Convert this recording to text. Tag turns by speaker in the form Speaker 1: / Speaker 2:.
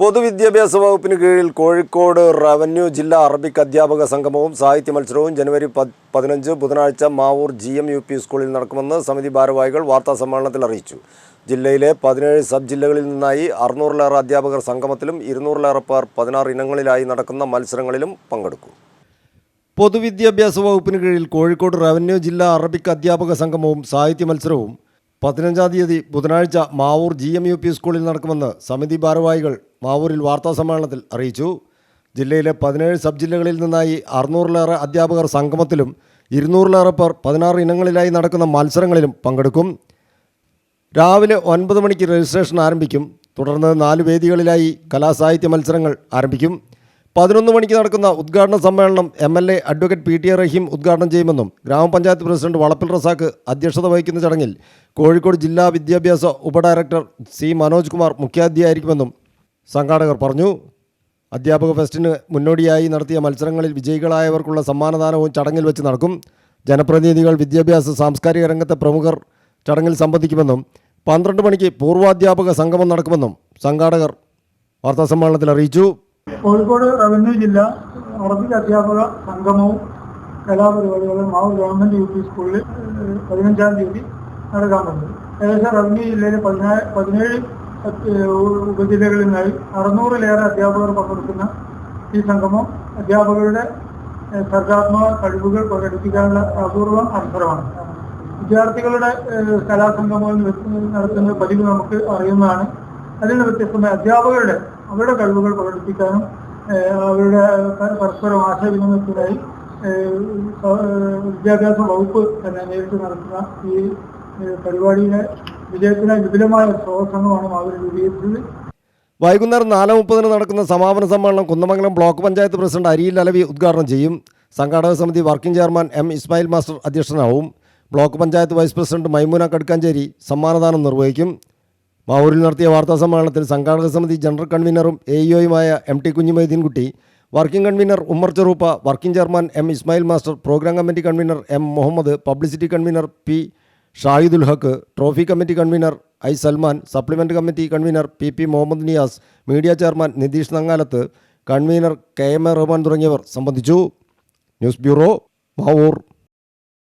Speaker 1: പൊതുവിദ്യാഭ്യാസ വകുപ്പിന് കീഴിൽ കോഴിക്കോട് റവന്യൂ ജില്ലാ അറബിക് അധ്യാപക സംഗമവും സാഹിത്യ മത്സരവും ജനുവരി പത്- പതിനഞ്ച് ബുധനാഴ്ച Mavoor G M U P സ്കൂളിൽ നടക്കുമെന്ന് സമിതി ഭാരവാഹികൾ വാർത്താസമ്മേളനത്തിൽ അറിയിച്ചു. ജില്ലയിലെ പതിനേഴ് സബ് ജില്ലകളിൽ നിന്നായി അറുന്നൂറിലേറെ അധ്യാപകർ സംഗമത്തിലും ഇരുന്നൂറിലേറെ പേർ പതിനാറ് ഇനങ്ങളിലായി നടക്കുന്ന മത്സരങ്ങളിലും പങ്കെടുക്കും. പൊതുവിദ്യാഭ്യാസ വകുപ്പിന് കീഴിൽ കോഴിക്കോട് റവന്യൂ ജില്ലാ അറബിക് അധ്യാപക സംഗമവും സാഹിത്യ മത്സരവും പതിനഞ്ചാം തീയതി ബുധനാഴ്ച Mavoor G M U P സ്കൂളിൽ നടക്കുമെന്ന് സമിതി ഭാരവാഹികൾ മാവൂരിൽ വാർത്താസമ്മേളനത്തിൽ അറിയിച്ചു. ജില്ലയിലെ പതിനേഴ് സബ് ജില്ലകളിൽ നിന്നായി അറുന്നൂറിലേറെ അധ്യാപകർ സംഗമത്തിലും ഇരുന്നൂറിലേറെ പേർ പതിനാറ് ഇനങ്ങളിലായി നടക്കുന്ന മത്സരങ്ങളിലും പങ്കെടുക്കും. രാവിലെ ഒൻപത് മണിക്ക് രജിസ്ട്രേഷൻ ആരംഭിക്കും. തുടർന്ന് നാല് വേദികളിലായി കലാസാഹിത്യ മത്സരങ്ങൾ ആരംഭിക്കും. പതിനൊന്ന് മണിക്ക് നടക്കുന്ന ഉദ്ഘാടന സമ്മേളനം M L A advocate P T A Rahim ഉദ്ഘാടനം ചെയ്യുമെന്നും ഗ്രാമപഞ്ചായത്ത് പ്രസിഡന്റ് വളപ്പിൽ റസാക്ക് അധ്യക്ഷത വഹിക്കുന്ന ചടങ്ങിൽ കോഴിക്കോട് ജില്ലാ വിദ്യാഭ്യാസ ഉപഡയറക്ടർ സി മനോജ് കുമാർ മുഖ്യാതിഥിയായിരിക്കുമെന്നും സംഘാടകർ പറഞ്ഞു. അധ്യാപക ഫെസ്റ്റിന് മുന്നോടിയായി നടത്തിയ മത്സരങ്ങളിൽ വിജയികളായവർക്കുള്ള സമ്മാനദാനവും ചടങ്ങിൽ വെച്ച് നടക്കും. ജനപ്രതിനിധികൾ വിദ്യാഭ്യാസ സാംസ്കാരിക രംഗത്തെ പ്രമുഖർ ചടങ്ങിൽ സംബന്ധിക്കുമെന്നും പന്ത്രണ്ട് മണിക്ക് പൂർവാധ്യാപക സംഗമം നടക്കുമെന്നും സംഘാടകർ വാർത്താസമ്മേളനത്തിൽ അറിയിച്ചു.
Speaker 2: കോഴിക്കോട് റവന്യൂ ജില്ല അറബിക് അധ്യാപക സംഗമവും കലാപരിപാടികളും മാവൂർ ഗവൺമെന്റ് യു പി സ്കൂളിൽ പതിനഞ്ചാം തീയതി നടക്കാറുണ്ട് ഏകദേശം റവന്യൂ ജില്ലയിലെ പതിനേഴ് ഉപജില്ലകളിൽ നിന്നായി അറുന്നൂറിലേറെ അധ്യാപകർ പങ്കെടുക്കുന്ന ഈ സംഗമം അധ്യാപകരുടെ സർഗാത്മക കഴിവുകൾ പ്രകടിപ്പിക്കാനുള്ള അപൂർവ അവസരമാണ്. വിദ്യാർത്ഥികളുടെ കലാസംഗമം നടത്തുന്ന പതിവ് നമുക്ക് അറിയുന്നതാണ്. അതിൽ നിന്ന് വ്യത്യസ്തമായ അധ്യാപകരുടെ അവരുടെ കഴിവുകൾ പ്രകടിപ്പിക്കാനും അവരുടെ പരസ്പരം ആശയവിനിമയത്തിനായി വിദ്യാഭ്യാസ വകുപ്പ് തന്നെ നേരിട്ട് നടത്തുന്ന ഈ പരിപാടിയിലെ വിജയത്തിന് വിജയത്തിനായി വിപുലമായ പ്രോത്സാഹനമാണ് അവർ രൂപീകരിച്ചത്.
Speaker 1: വൈകുന്നേരം നാല് മുപ്പതിന് നടക്കുന്ന സമാപന സമ്മേളനം കുന്നമംഗലം ബ്ലോക്ക് പഞ്ചായത്ത് പ്രസിഡന്റ് അരിയിൽ അലവി ഉദ്ഘാടനം ചെയ്യും. സംഘാടക സമിതി working chairman M Ismail master അധ്യക്ഷനാവും. Block panchayat vice president Maimoona Kadukkancheri സമ്മാനദാനം നിർവഹിക്കും. മാവൂരിൽ നടത്തിയ വാർത്താ സമ്മേളനത്തിൽ സംഘാടക സമിതി ജനറൽ കൺവീനറും A ഇഒയുമായ M T Kunjumaideenkutty working convener Ummer Cheruppa working chairman M Ismail master programme committee convener M Muhammad publicity convener P Shahidul Haq trophy committee convener I Salman supplement committee convener P P Muhammad Niyas media chairman Nitheesh Nangalath convener K M A Rahman തുടങ്ങിയവർ സംബന്ധിച്ചു. News bureau Mavoor